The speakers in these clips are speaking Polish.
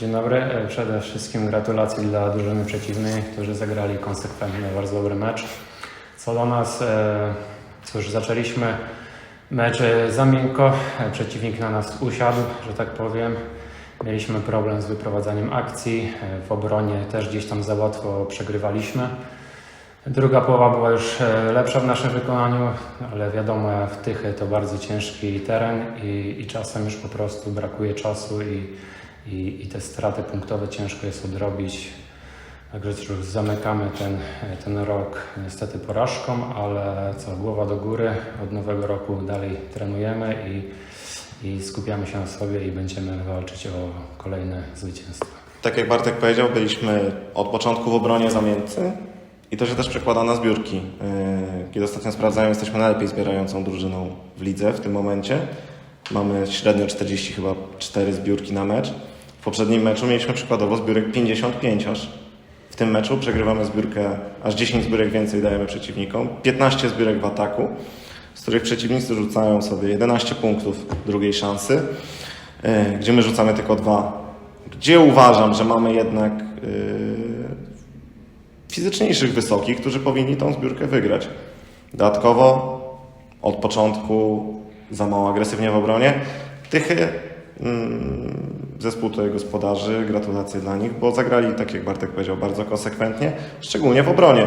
Dzień dobry. Przede wszystkim gratulacje dla drużyny przeciwnej, którzy zagrali konsekwentnie bardzo dobry mecz. Co do nas, e, cóż, zaczęliśmy mecz e, za miękko. Przeciwnik na nas usiadł, że tak powiem. Mieliśmy problem z wyprowadzaniem akcji. E, W obronie też gdzieś tam za łatwo przegrywaliśmy. Druga połowa była już lepsza w naszym wykonaniu, ale wiadomo, w Tychy to bardzo ciężki teren i, i czasem już po prostu brakuje czasu i, i, i te straty punktowe ciężko jest odrobić. Także już zamykamy ten, ten rok niestety porażką, ale co, głowa do góry, od nowego roku dalej trenujemy i, i skupiamy się na sobie i będziemy walczyć o kolejne zwycięstwa. Tak jak Bartek powiedział, byliśmy od początku w obronie zamiętcy i to się też przekłada na zbiórki. Yy, Kiedy ostatnio sprawdzałem, jesteśmy najlepiej zbierającą drużyną w lidze w tym momencie. Mamy średnio 40 chyba 4 zbiórki na mecz. W poprzednim meczu mieliśmy przykładowo zbiórek 55 aż. W tym meczu przegrywamy zbiórkę, aż 10 zbiórek więcej dajemy przeciwnikom, 15 zbiórek w ataku, z których przeciwnicy rzucają sobie 11 punktów drugiej szansy, yy, gdzie my rzucamy tylko dwa. Gdzie uważam, że mamy jednak yy, fizyczniejszych wysokich, którzy powinni tą zbiórkę wygrać. Dodatkowo od początku za mało agresywnie w obronie. Tychy, mm, zespół tutaj gospodarzy, gratulacje dla nich, bo zagrali, tak jak Bartek powiedział, bardzo konsekwentnie, szczególnie w obronie.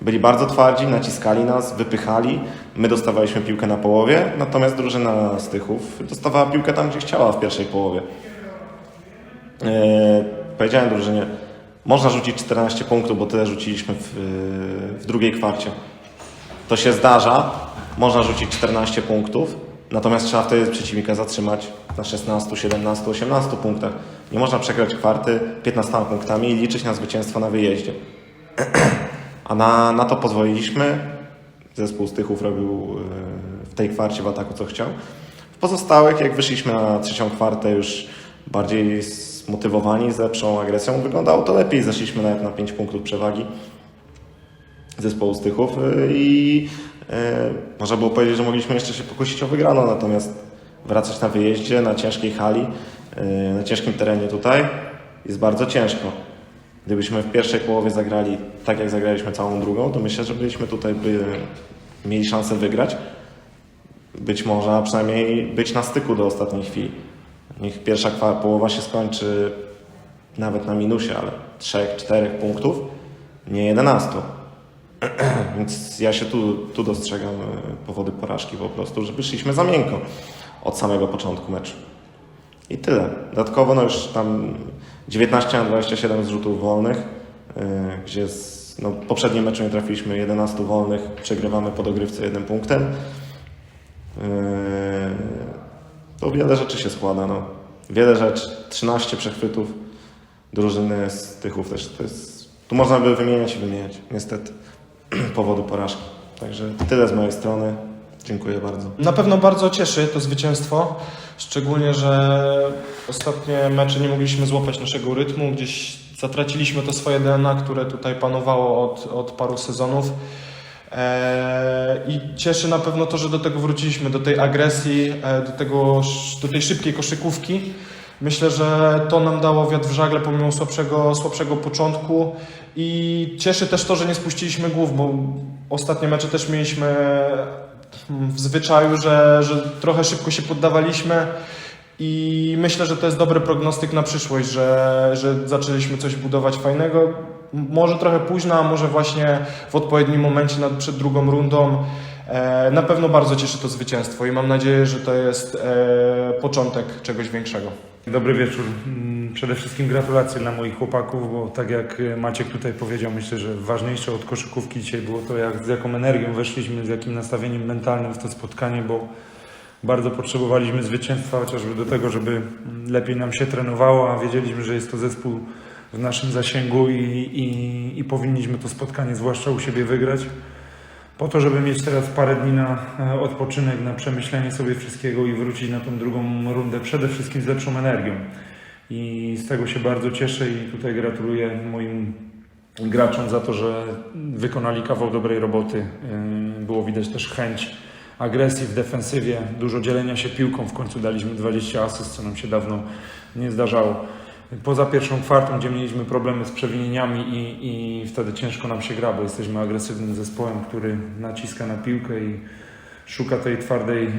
Byli bardzo twardzi, naciskali nas, wypychali. My dostawaliśmy piłkę na połowie, natomiast drużyna z Tychów dostawała piłkę tam, gdzie chciała w pierwszej połowie. E, powiedziałem drużynie, można rzucić 14 punktów, bo tyle rzuciliśmy w, w drugiej kwarcie. To się zdarza, można rzucić 14 punktów, natomiast trzeba wtedy przeciwnika zatrzymać na 16, 17, 18 punktach. Nie można przegrać kwarty 15 punktami i liczyć na zwycięstwo na wyjeździe. A na, na to pozwoliliśmy. Zespół z Tychów robił e, w tej kwarcie w ataku co chciał. W pozostałych, jak wyszliśmy na trzecią kwartę już bardziej zmotywowani, z lepszą agresją, wyglądało to lepiej. Zeszliśmy nawet na 5 punktów przewagi zespołu z Tychów e, i e, można było powiedzieć, że mogliśmy jeszcze się pokusić o wygraną, natomiast wracać na wyjeździe, na ciężkiej hali, e, na ciężkim terenie tutaj jest bardzo ciężko. Gdybyśmy w pierwszej połowie zagrali tak, jak zagraliśmy całą drugą, to myślę, że byliśmy tutaj by mieli szansę wygrać. Być może, a przynajmniej być na styku do ostatniej chwili. Niech pierwsza połowa się skończy nawet na minusie, ale 3-4 punktów, nie 11. Więc ja się tu, tu dostrzegam e, powody porażki po prostu, że wyszliśmy za miękko od samego początku meczu. I tyle. Dodatkowo no już tam 19 na 27 zrzutów wolnych, yy, gdzie z, no, poprzednim meczu nie trafiliśmy 11 wolnych, przegrywamy po dogrywce jednym punktem. Yy, to wiele rzeczy się składa. No. Wiele rzeczy, 13 przechwytów drużyny z Tychów też. To jest, tu można by wymieniać i wymieniać, niestety, powodu porażki. Także tyle z mojej strony. Dziękuję bardzo. Na pewno bardzo cieszy to zwycięstwo, szczególnie, że ostatnie mecze nie mogliśmy złapać naszego rytmu, gdzieś zatraciliśmy to swoje DNA, które tutaj panowało od, od paru sezonów. Eee, I cieszy na pewno to, że do tego wróciliśmy, do tej agresji, e, do, tego, do tej szybkiej koszykówki. Myślę, że to nam dało wiatr w żagle pomimo słabszego, słabszego początku i cieszy też to, że nie spuściliśmy głów, bo ostatnie mecze też mieliśmy w zwyczaju, że, że trochę szybko się poddawaliśmy i myślę, że to jest dobry prognostyk na przyszłość, że, że zaczęliśmy coś budować fajnego. Może trochę późno, a może właśnie w odpowiednim momencie nad, przed drugą rundą. E, na pewno bardzo cieszy to zwycięstwo i mam nadzieję, że to jest e, początek czegoś większego. Dobry wieczór. Mm, Przede wszystkim gratulacje dla moich chłopaków, bo tak jak e, Maciek tutaj powiedział, myślę, że ważniejsze od koszykówki dzisiaj było to, jak, z jaką energią weszliśmy, z jakim nastawieniem mentalnym w to spotkanie, bo bardzo potrzebowaliśmy zwycięstwa chociażby do tego, żeby mm, lepiej nam się trenowało, a wiedzieliśmy, że jest to zespół w naszym zasięgu i, i, i powinniśmy to spotkanie zwłaszcza u siebie wygrać po to, żeby mieć teraz parę dni na odpoczynek, na przemyślenie sobie wszystkiego i wrócić na tą drugą rundę przede wszystkim z lepszą energią. I z tego się bardzo cieszę i tutaj gratuluję moim graczom za to, że wykonali kawał dobrej roboty. Yy, Było widać też chęć agresji w defensywie, dużo dzielenia się piłką. W końcu daliśmy 20 asyst, co nam się dawno nie zdarzało. Poza pierwszą kwartą, gdzie mieliśmy problemy z przewinieniami i, i wtedy ciężko nam się gra, bo jesteśmy agresywnym zespołem, który naciska na piłkę i szuka tej twardej e,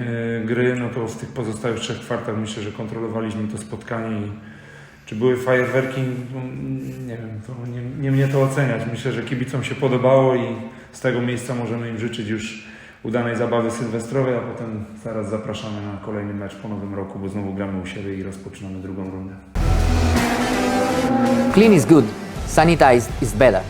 gry, no to w tych pozostałych trzech kwartach myślę, że kontrolowaliśmy to spotkanie i czy były fajerwerki? No, Nie wiem, to nie, nie mnie to oceniać. Myślę, że kibicom się podobało i z tego miejsca możemy im życzyć już udanej zabawy sylwestrowej, a potem zaraz zapraszamy na kolejny mecz po nowym roku, bo znowu gramy u siebie i rozpoczynamy drugą rundę. Clean is good, sanitized is better.